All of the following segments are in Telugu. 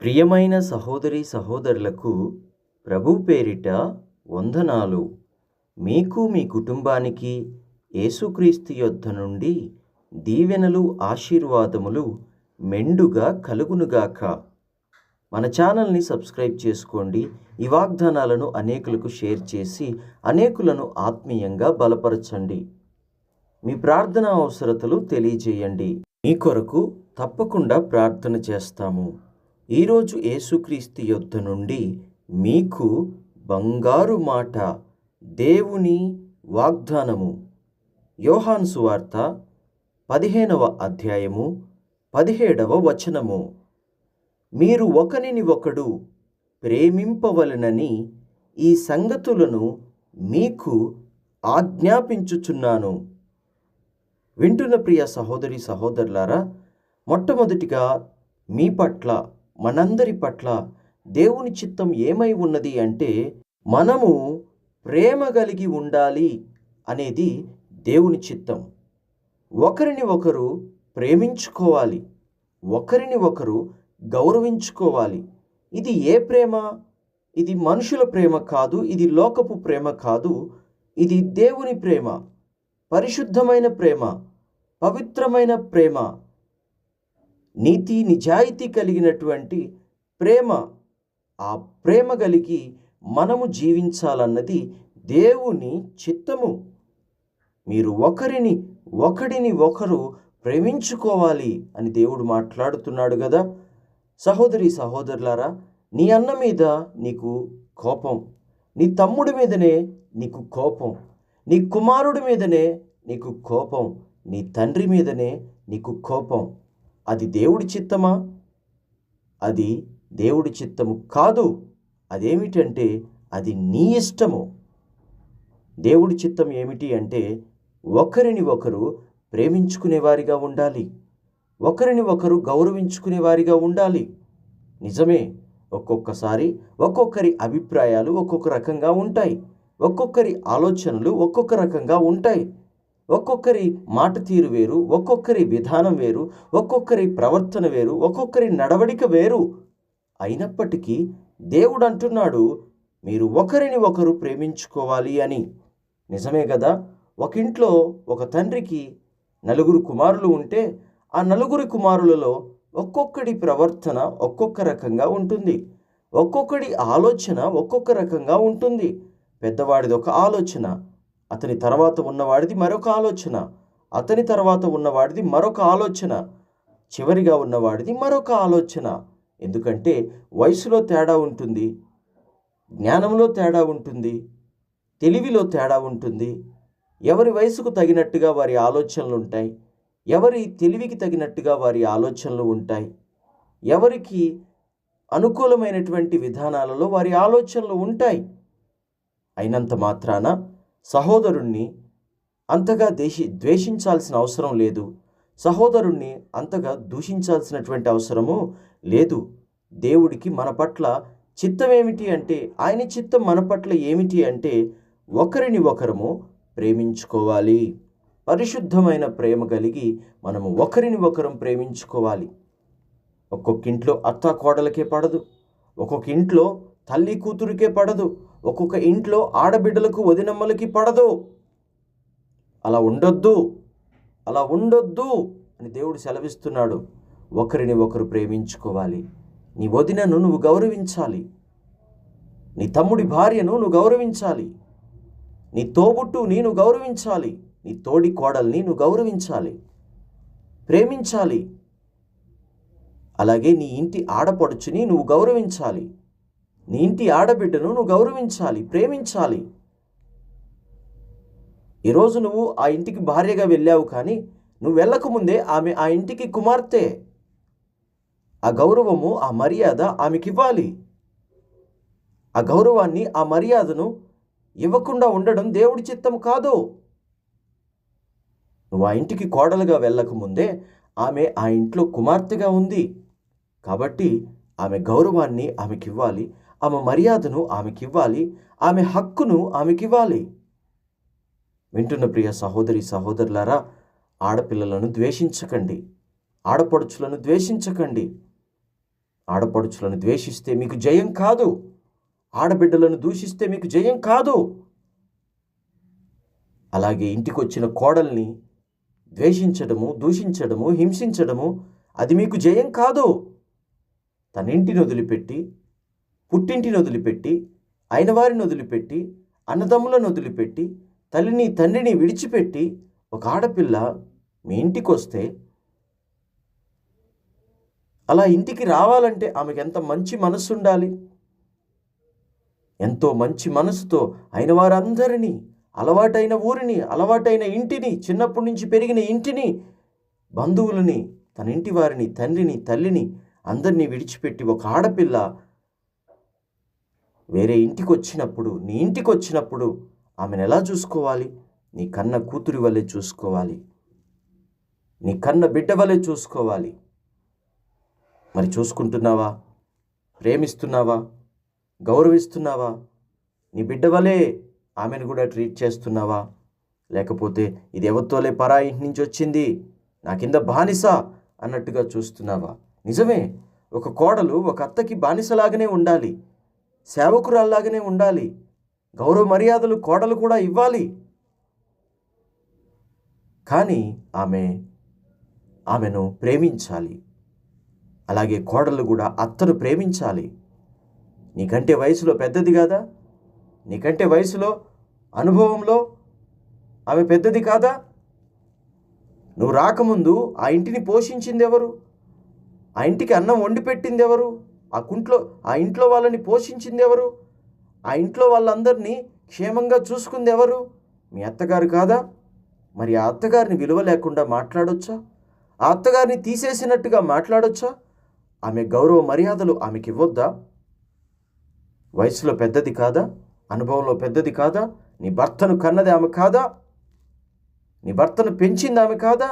ప్రియమైన సహోదరి సహోదరులకు ప్రభు పేరిట వందనాలు. మీకు మీ కుటుంబానికి యేసుక్రీస్తు యొద్ధ నుండి దీవెనలు ఆశీర్వాదములు మెండుగా కలుగునుగాక. మన ఛానల్ని సబ్స్క్రైబ్ చేసుకోండి. ఈ వాగ్దానాలను అనేకులకు షేర్ చేసి అనేకులను ఆత్మీయంగా బలపరచండి. మీ ప్రార్థన అవసరతలు తెలియజేయండి. మీ కొరకు తప్పకుండా ప్రార్థన చేస్తాము. ఈరోజు యేసుక్రీస్తు యొద్ద నుండి మీకు బంగారు మాట దేవుని వాగ్దానము. యోహాను సువార్త పదిహేనవ అధ్యాయము పదిహేడవ వచనము. మీరు ఒకనిని ఒకడు ప్రేమింపవలనని ఈ సంగతులను మీకు ఆజ్ఞాపించుచున్నాను. వింటున్న ప్రియ సహోదరి సహోదరులారా మొట్టమొదటిగా మీ పట్ల మనందరి పట్ల దేవుని చిత్తం ఏమై ఉన్నది అంటే మనము ప్రేమ కలిగి ఉండాలి అనేది దేవుని చిత్తం. ఒకరిని ఒకరు ప్రేమించుకోవాలి. ఒకరిని ఒకరు గౌరవించుకోవాలి. ఇది ఏ ప్రేమ? ఇది మనుషుల ప్రేమ కాదు ఇది లోకపు ప్రేమ కాదు ఇది దేవుని ప్రేమ. పరిశుద్ధమైన ప్రేమ పవిత్రమైన ప్రేమ. నీతి నిజాయితీ కలిగినటువంటి ప్రేమ ఆ ప్రేమ కలిగి మనము జీవించాలన్నది దేవుని చిత్తము. మీరు ఒకరిని ఒకడిని ఒకరు ప్రేమించుకోవాలి అని దేవుడు మాట్లాడుతున్నాడు కదా. సహోదరి సహోదరులారా నీ అన్న మీద నీకు కోపం నీ తమ్ముడి మీదనే నీకు కోపం నీ కుమారుడి మీదనే నీకు కోపం నీ తండ్రి మీదనే నీకు కోపం. అది దేవుడి చిత్తమా? అది దేవుడి చిత్తము కాదు. అదేమిటంటే అది నీ ఇష్టము. దేవుడి చిత్తం ఏమిటి అంటే ఒకరిని ఒకరు ప్రేమించుకునేవారిగా ఉండాలి. ఒకరిని ఒకరు గౌరవించుకునేవారిగా ఉండాలి. నిజమే ఒక్కొక్కసారి ఒక్కొక్కరి అభిప్రాయాలు ఒక్కొక్క రకంగా ఉంటాయి. ఒక్కొక్కరి ఆలోచనలు ఒక్కొక్క రకంగా ఉంటాయి. ఒక్కొక్కరి మాట తీరు వేరు ఒక్కొక్కరి విధానం వేరు ఒక్కొక్కరి ప్రవర్తన వేరు ఒక్కొక్కరి నడవడిక వేరు. అయినప్పటికీ దేవుడు అంటున్నాడు మీరు ఒకరిని ఒకరు ప్రేమించుకోవాలి అని. నిజమే కదా ఒక ఇంట్లో ఒక తండ్రికి నలుగురు కుమారులు ఉంటే ఆ నలుగురి కుమారులలో ఒక్కొక్కడి ప్రవర్తన ఒక్కొక్క రకంగా ఉంటుంది. ఒక్కొక్కడి ఆలోచన ఒక్కొక్క రకంగా ఉంటుంది. పెద్దవాడిది ఒక ఆలోచన అతని తర్వాత ఉన్నవాడిది మరొక ఆలోచన. అతని తర్వాత ఉన్నవాడిది మరొక ఆలోచన. చివరిగా ఉన్నవాడిది మరొక ఆలోచన. ఎందుకంటే వయసులో తేడా ఉంటుంది. జ్ఞానంలో తేడా ఉంటుంది. తెలివిలో తేడా ఉంటుంది. ఎవరి వయసుకు తగినట్టుగా వారి ఆలోచనలు ఉంటాయి. ఎవరి తెలివికి తగినట్టుగా వారి ఆలోచనలు ఉంటాయి. ఎవరికి అనుకూలమైనటువంటి విధానాలలో వారి ఆలోచనలు ఉంటాయి. అయినంత మాత్రాన సహోదరుణ్ణి అంతగా దేశి ద్వేషించాల్సిన అవసరం లేదు. సహోదరుణ్ణి అంతగా దూషించాల్సినటువంటి అవసరము లేదు. దేవుడికి మన పట్ల చిత్తం ఏమిటి అంటే ఆయన చిత్తం మన పట్ల ఏమిటి అంటే ఒకరిని ఒకరము ప్రేమించుకోవాలి. పరిశుద్ధమైన ప్రేమ కలిగి మనము ఒకరిని ఒకరం ప్రేమించుకోవాలి. ఒక్కొక్క ఇంట్లో అత్త కోడలకే పడదు. ఒక్కొక్క ఇంట్లో తల్లి కూతురికే పడదు. ఒక్కొక్క ఇంట్లో ఆడబిడ్డలకు వదినమ్మలకి పడదు. అలా ఉండొద్దు. అలా ఉండొద్దు అని దేవుడు సెలవిస్తున్నాడు. ఒకరిని ఒకరు ప్రేమించుకోవాలి. నీ వదినను నువ్వు గౌరవించాలి. నీ తమ్ముడి భార్యను నువ్వు గౌరవించాలి. నీ తోబుట్టు నేను గౌరవించాలి. నీ తోడి కోడల్ని నువ్వు గౌరవించాలి. ప్రేమించాలి. అలాగే నీ ఇంటి ఆడపడుచుని నువ్వు గౌరవించాలి. నీ ఇంటి ఆడబిడ్డను నువ్వు గౌరవించాలి ప్రేమించాలి. ఈరోజు నువ్వు ఆ ఇంటికి భార్యగా వెళ్ళావు కానీ నువ్వు వెళ్ళకముందే ఆమె ఆ ఇంటికి కుమార్తె. ఆ గౌరవము ఆ మర్యాద ఆమెకి ఇవ్వాలి ఆ గౌరవాన్ని ఆ మర్యాదను ఇవ్వకుండా ఉండడం దేవుడి చిత్తం కాదు. నువ్వు ఆ ఇంటికి కోడలుగా వెళ్ళకముందే ఆమె ఆ ఇంట్లో కుమార్తెగా ఉంది. కాబట్టి ఆమె గౌరవాన్ని ఆమెకివ్వాలి ఆమె మర్యాదను ఆమెకివ్వాలి ఆమె హక్కును ఆమెకివ్వాలి. వింటున్న ప్రియ సహోదరి సహోదరులారా ఆడపిల్లలను ద్వేషించకండి. ఆడపడుచులను ద్వేషించకండి. ఆడపడుచులను ద్వేషిస్తే మీకు జయం కాదు. ఆడబిడ్డలను దూషిస్తే మీకు జయం కాదు. అలాగే ఇంటికి వచ్చిన కోడల్ని ద్వేషించడము దూషించడము హింసించడము అది మీకు జయం కాదు. తన ఇంటిని వదిలిపెట్టి పుట్టింటిని వదిలిపెట్టి అయిన వారిని వదిలిపెట్టి అన్నదమ్ములను వదిలిపెట్టి తల్లిని తండ్రిని విడిచిపెట్టి ఒక ఆడపిల్ల మీ ఇంటికి వస్తే అలా ఇంటికి రావాలంటే ఆమెకు ఎంత మంచి మనసు ఉండాలి ఎంతో మంచి మనసుతో అయిన వారందరినీ అలవాటైన ఊరిని అలవాటైన ఇంటిని చిన్నప్పటి నుంచి పెరిగిన ఇంటిని బంధువులని తన ఇంటి వారిని తండ్రిని తల్లిని అందరినీ విడిచిపెట్టి ఒక ఆడపిల్ల వేరే ఇంటికి వచ్చినప్పుడు నీ ఇంటికి వచ్చినప్పుడు ఆమెను ఎలా చూసుకోవాలి? నీ కన్న కూతురి వల్లే చూసుకోవాలి. నీ కన్న బిడ్డ వల్లే చూసుకోవాలి. మరి చూసుకుంటున్నావా? ప్రేమిస్తున్నావా? గౌరవిస్తున్నావా? నీ బిడ్డ వలే ఆమెను కూడా ట్రీట్ చేస్తున్నావా? లేకపోతే ఇది ఎవరితోలే పరా ఇంటి నుంచి వచ్చింది? నా కింద బానిస అన్నట్టుగా చూస్తున్నావా? నిజమే ఒక కోడలు ఒక అత్తకి బానిసలాగానే ఉండాలి. సేవకురాల్లాగానే ఉండాలి. గౌరవ మర్యాదలు కోడలు కూడా ఇవ్వాలి. కానీ ఆమె ఆమెను ప్రేమించాలి. అలాగే కోడలు కూడా అత్తను ప్రేమించాలి. నీకంటే వయసులో పెద్దది కాదా? నీకంటే వయసులో అనుభవంలో ఆమె పెద్దది కాదా? నువ్వు రాకముందు ఆ ఇంటిని పోషించింది ఎవరు ఆ ఇంటికి అన్నం వండి పెట్టింది ఎవరు ఆ కుంట్లో ఆ ఇంట్లో వాళ్ళని పోషించింది ఎవరు ఆ ఇంట్లో వాళ్ళందరినీ క్షేమంగా చూసుకుంది ఎవరు మీ అత్తగారు కాదా? మరి ఆ అత్తగారిని విలువ లేకుండా మాట్లాడొచ్చా? ఆ అత్తగారిని తీసేసినట్టుగా మాట్లాడొచ్చా? ఆమె గౌరవ మర్యాదలు ఆమెకి ఇవ్వొద్దా? వయసులో పెద్దది కాదా? అనుభవంలో పెద్దది కాదా? నీ భర్తను కన్నది ఆమె కాదా? నీ భర్తను పెంచింది ఆమె కాదా?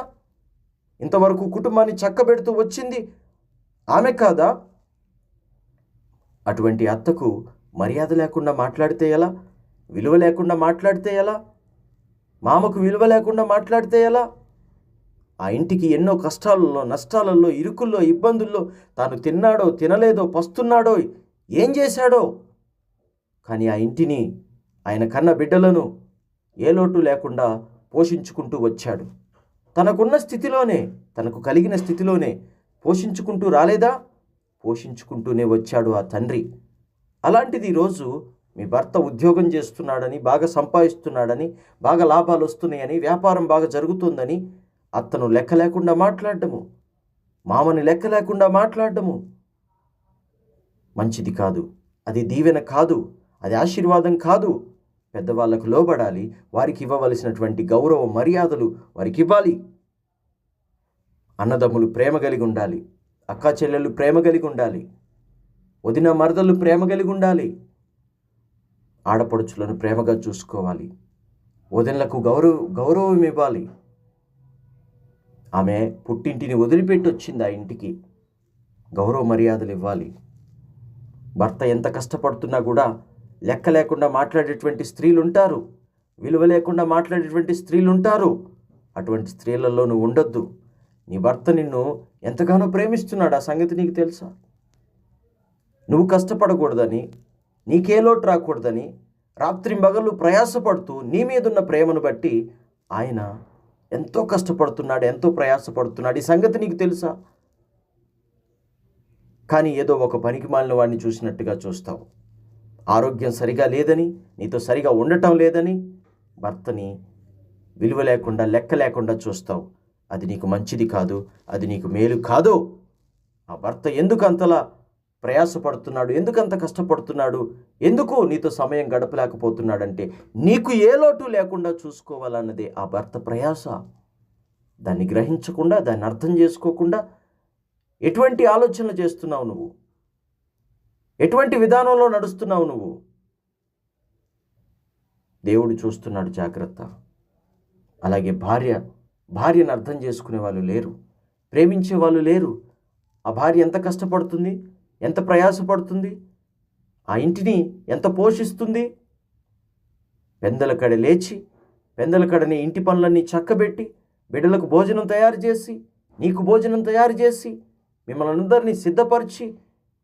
ఇంతవరకు కుటుంబాన్ని చక్కబెడుతూ వచ్చింది ఆమె కాదా? అటువంటి అత్తకు మర్యాద లేకుండా మాట్లాడితే ఎలా? విలువ లేకుండా మాట్లాడితే ఎలా? మామకు విలువ లేకుండా మాట్లాడితే ఎలా? ఆ ఇంటికి ఎన్నో కష్టాలలో నష్టాలలో ఇరుకుల్లో ఇబ్బందుల్లో తాను తిన్నాడో తినలేదో పస్తున్నాడో ఏం చేశాడో? కానీ ఆ ఇంటిని ఆయన కన్న బిడ్డలను ఏ లోటు లేకుండా పోషించుకుంటూ వచ్చాడు. తనకున్న స్థితిలోనే తనకు కలిగిన స్థితిలోనే పోషించుకుంటూ రాలేదా? పోషించుకుంటూనే వచ్చాడు ఆ తండ్రి. అలాంటిది ఈరోజు మీ భర్త ఉద్యోగం చేస్తున్నాడని బాగా సంపాదిస్తున్నాడని బాగా లాభాలు వస్తున్నాయని వ్యాపారం బాగా జరుగుతుందని అత్తను లెక్క లేకుండా మాట్లాడడము మామని లెక్క లేకుండా మాట్లాడడము మంచిది కాదు. అది దీవెన కాదు అది ఆశీర్వాదం కాదు. పెద్దవాళ్ళకు లోబడాలి వారికి ఇవ్వవలసినటువంటి గౌరవ మర్యాదలు వారికి ఇవ్వాలి. అన్నదమ్ములు ప్రేమ కలిగి ఉండాలి. అక్కా చెల్లెళ్ళు ప్రేమ కలిగి ఉండాలి. వదిన మరదలు ప్రేమ కలిగి ఉండాలి. ఆడపడుచులను ప్రేమగా చూసుకోవాలి. వదినలకు గౌరవ గౌరవం ఇవ్వాలి. ఆమె పుట్టింటిని వదిలిపెట్టి వచ్చింది ఆ ఇంటికి. గౌరవ మర్యాదలు ఇవ్వాలి. భర్త ఎంత కష్టపడుతున్నా కూడా లెక్క లేకుండా మాట్లాడేటువంటి స్త్రీలు ఉంటారు విలువ లేకుండా మాట్లాడేటువంటి స్త్రీలు ఉంటారు అటువంటి స్త్రీలలో నువ్వు ఉండొద్దు. నీ భర్త నిన్ను ఎంతగానో ప్రేమిస్తున్నాడు. ఆ సంగతి నీకు తెలుసా? నువ్వు కష్టపడకూడదని నీకే లోటు రాకూడదని రాత్రి మగళ్ళు ప్రయాసపడుతూ నీ మీదున్న ప్రేమను బట్టి ఆయన ఎంతో కష్టపడుతున్నాడు ఎంతో ప్రయాసపడుతున్నాడు. ఈ సంగతి నీకు తెలుసా? కానీ ఏదో ఒక పనికి మాలిన వాడిని చూసినట్టుగా చూస్తావు. ఆరోగ్యం సరిగా లేదని నీతో సరిగా ఉండటం లేదని భర్తని విలువ లేకుండా లెక్క లేకుండా చూస్తావు. అది నీకు మంచిది కాదు అది నీకు మేలు కాదు. ఆ భర్త ఎందుకు అంతలా ప్రయాసపడుతున్నాడు? ఎందుకంత కష్టపడుతున్నాడు? ఎందుకు నీతో సమయం గడపలేకపోతున్నాడంటే నీకు ఏ లోటు లేకుండా చూసుకోవాలన్నదే ఆ భర్త ప్రయాస. దాన్ని గ్రహించకుండా దాన్ని అర్థం చేసుకోకుండా ఎటువంటి ఆలోచనలు చేస్తున్నావు నువ్వు? ఎటువంటి విధానంలో నడుస్తున్నావు నువ్వు? దేవుడు చూస్తున్నాడు జాగ్రత్త. అలాగే భార్య భార్యను అర్థం చేసుకునే వాళ్ళు లేరు. ప్రేమించే వాళ్ళు లేరు. ఆ భార్య ఎంత కష్టపడుతుంది? ఎంత ప్రయాసపడుతుంది? ఆ ఇంటిని ఎంత పోషిస్తుంది? పెందల కడ లేచి పెందల కడని ఇంటి పనులన్నీ చక్కబెట్టి బిడ్డలకు భోజనం తయారు చేసి నీకు భోజనం తయారు చేసి మిమ్మల్ని అందరినీ సిద్ధపరిచి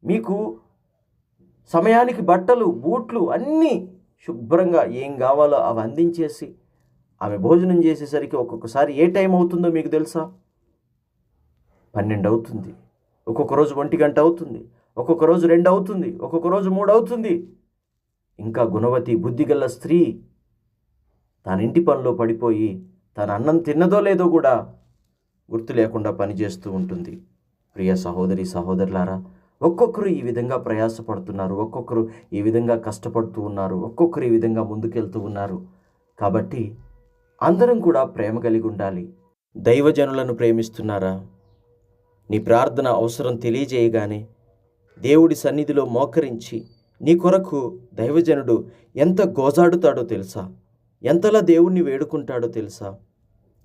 మీకు సమయానికి బట్టలు బూట్లు అన్నీ శుభ్రంగా ఏం కావాలో అవి అందించేసి ఆమె భోజనం చేసేసరికి ఒక్కొక్కసారి ఏ టైం అవుతుందో మీకు తెలుసా? పన్నెండు అవుతుంది. ఒక్కొక్క రోజు ఒంటి గంట అవుతుంది. ఒక్కొక్క రోజు రెండు అవుతుంది. ఒక్కొక్క రోజు మూడు అవుతుంది. ఇంకా గుణవతి బుద్ధిగల స్త్రీ తన ఇంటి పనిలో పడిపోయి తన అన్నం తిన్నదో లేదో కూడా గుర్తు లేకుండా పనిచేస్తూ ఉంటుంది. ప్రియ సహోదరి సహోదరులారా ఒక్కొక్కరు ఈ విధంగా ప్రయాసపడుతున్నారు. ఒక్కొక్కరు ఈ విధంగా కష్టపడుతూ ఉన్నారు. ఒక్కొక్కరు ఈ విధంగా ముందుకెళ్తూ ఉన్నారు. కాబట్టి అందరం కూడా ప్రేమ కలిగి ఉండాలి. దైవజనులను ప్రేమిస్తున్నారా? నీ ప్రార్థన అవసరం తెలియజేయగానే దేవుడి సన్నిధిలో మోకరించి నీ కొరకు దైవజనుడు ఎంత గోజాడుతాడో తెలుసా? ఎంతలా దేవుణ్ణి వేడుకుంటాడో తెలుసా?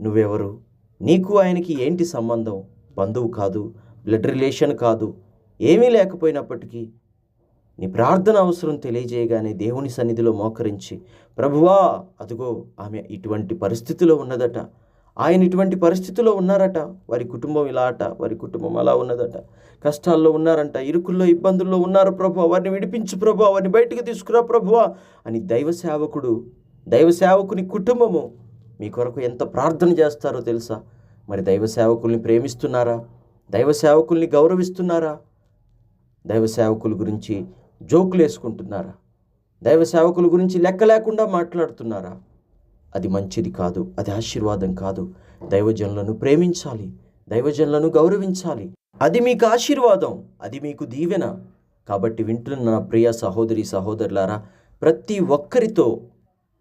నువ్వెవరు? నీకు ఆయనకి ఏంటి సంబంధం? బంధువు కాదు బ్లడ్ రిలేషన్ కాదు ఏమీ లేకపోయినప్పటికీ నీ ప్రార్థన అవసరం తెలియజేయగానే దేవుని సన్నిధిలో మోకరించి ప్రభువా అదిగో ఆమె ఇటువంటి పరిస్థితిలో ఉన్నదట. ఆయన ఇటువంటి పరిస్థితిలో ఉన్నారట. వారి కుటుంబం ఇలా అట వారి కుటుంబం అలా ఉన్నదట. కష్టాల్లో ఉన్నారంట ఇరుకుల్లో ఇబ్బందుల్లో ఉన్నారు ప్రభు వారిని విడిపించు ప్రభు వారిని బయటికి తీసుకురా ప్రభువా. అని దైవ సేవకుడు దైవ సేవకుని కుటుంబము మీ కొరకు ఎంత ప్రార్థన చేస్తారో తెలుసా? మరి దైవ సేవకుల్ని ప్రేమిస్తున్నారా? దైవ సేవకుల్ని గౌరవిస్తున్నారా? దైవ సేవకుల గురించి జోకులు వేసుకుంటున్నారా? దైవ సేవకుల గురించి లెక్క లేకుండా మాట్లాడుతున్నారా? అది మంచిది కాదు అది ఆశీర్వాదం కాదు. దైవజనులను ప్రేమించాలి దైవజనులను గౌరవించాలి. అది మీకు ఆశీర్వాదం అది మీకు దీవెన. కాబట్టి వింటున్న నా ప్రియ సహోదరి సహోదరులారా ప్రతి ఒక్కరితో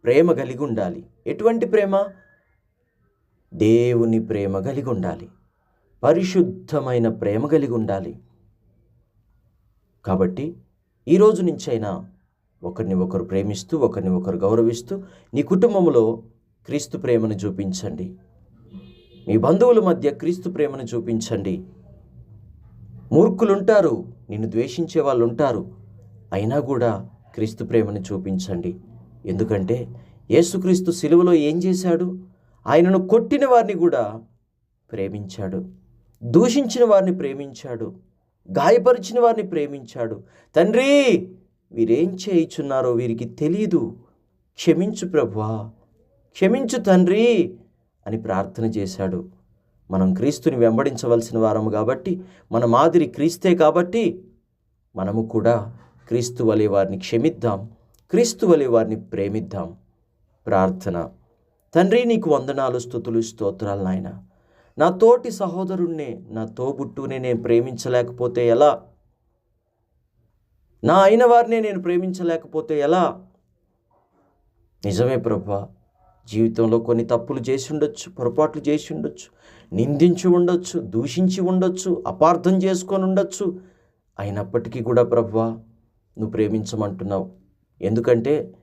ప్రేమ కలిగి ఉండాలి. ఎటువంటి ప్రేమ? దేవుని ప్రేమ కలిగి ఉండాలి. పరిశుద్ధమైన ప్రేమ కలిగి ఉండాలి. కాబట్టి ఈ రోజు నుంచైనా ఒకరిని ఒకరు ప్రేమిస్తూ ఒకరిని ఒకరు గౌరవిస్తూ నీ కుటుంబంలో క్రీస్తు ప్రేమను చూపించండి. మీ బంధువుల మధ్య క్రీస్తు ప్రేమను చూపించండి. మూర్ఖులుంటారు నిన్ను ద్వేషించే వాళ్ళు ఉంటారు అయినా కూడా క్రీస్తు ప్రేమను చూపించండి. ఎందుకంటే యేసుక్రీస్తు సిలువలో ఏం చేశాడు? ఆయనను కొట్టిన వారిని కూడా ప్రేమించాడు. దూషించిన వారిని ప్రేమించాడు. గాయపరిచిన వారిని ప్రేమించాడు. తండ్రి వీరేం చేయుచున్నారో వీరికి తెలియదు క్షమించు ప్రభువా. క్షమించు తండ్రి అని ప్రార్థన చేశాడు. మనం క్రీస్తుని వెంబడించవలసిన వారము కాబట్టి మన మాదిరి క్రీస్తే కాబట్టి మనము కూడా క్రీస్తు వలె వారిని క్షమిద్దాం. క్రీస్తు వలె వారిని ప్రేమిద్దాం. ప్రార్థన. తండ్రి నీకు వందనాలు స్థుతులు స్తోత్రాలు నాయన. నా తోటి సహోదరుణ్ణే నా తోబుట్టునే నేను ప్రేమించలేకపోతే ఎలా? నా అయిన వారినే నేను ప్రేమించలేకపోతే ఎలా? నిజమే ప్రభా. జీవితంలో కొన్ని తప్పులు చేసి ఉండొచ్చు పొరపాట్లు చేసి ఉండొచ్చు నిందించి ఉండొచ్చు దూషించి ఉండొచ్చు అపార్థం చేసుకొని ఉండొచ్చు. అయినప్పటికీ కూడా ప్రభా నువ్వు ప్రేమించమంటున్నావు. ఎందుకంటే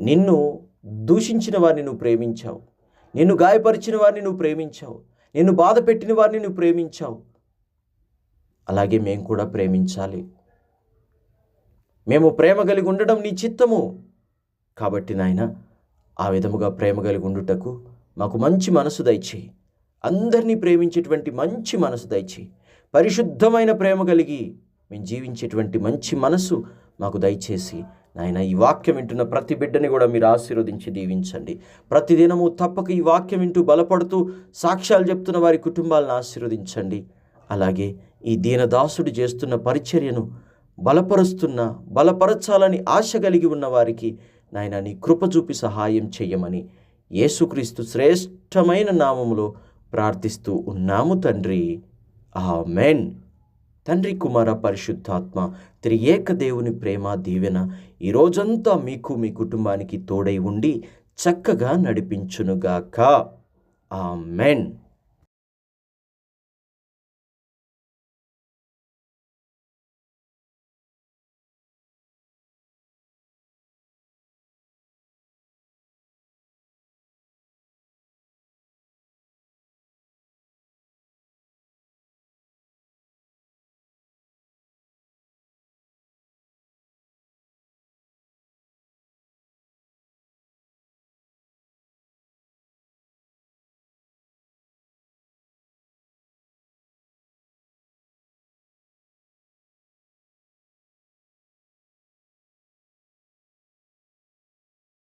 నిన్ను దూషించిన వారిని నువ్వు ప్రేమించావు. నిన్ను గాయపరిచిన వారిని నువ్వు ప్రేమించావు. నిన్ను బాధ పెట్టిన వారిని నువ్వు ప్రేమించావు. అలాగే మేము కూడా ప్రేమించాలి. మేము ప్రేమ కలిగి ఉండడం నీ చిత్తము. కాబట్టి నాయన ఆ విధముగా ప్రేమ కలిగి ఉండుటకు మాకు మంచి మనసు దయచేయి. అందరినీ ప్రేమించేటువంటి మంచి మనసు దయచేయి. పరిశుద్ధమైన ప్రేమ కలిగి మేము జీవించేటువంటి మంచి మనసు మాకు దయచేసి నాయన ఈ వాక్యం వింటున్న ప్రతి బిడ్డని కూడా మీరు ఆశీర్వదించి దీవించండి. ప్రతిదినము తప్పక ఈ వాక్యం వింటూ బలపడుతూ సాక్ష్యాలు చెప్తున్న వారి కుటుంబాలను ఆశీర్వదించండి. అలాగే ఈ దీనదాసుడు చేస్తున్న పరిచర్యను బలపరుస్తున్న బలపరచాలని ఆశ కలిగి ఉన్న వారికి నాయన నీ కృప చూపి సహాయం చెయ్యమని యేసుక్రీస్తు శ్రేష్టమైన నామములో ప్రార్థిస్తూ ఉన్నాము తండ్రి. ఆమెన్. తండ్రి కుమార పరిశుద్ధాత్మ త్రియేక దేవుని ప్రేమ దీవెన ఈ రోజంతా మీకు మీ కుటుంబానికి తోడై ఉండి చక్కగా నడిపించునుగాక. మెన్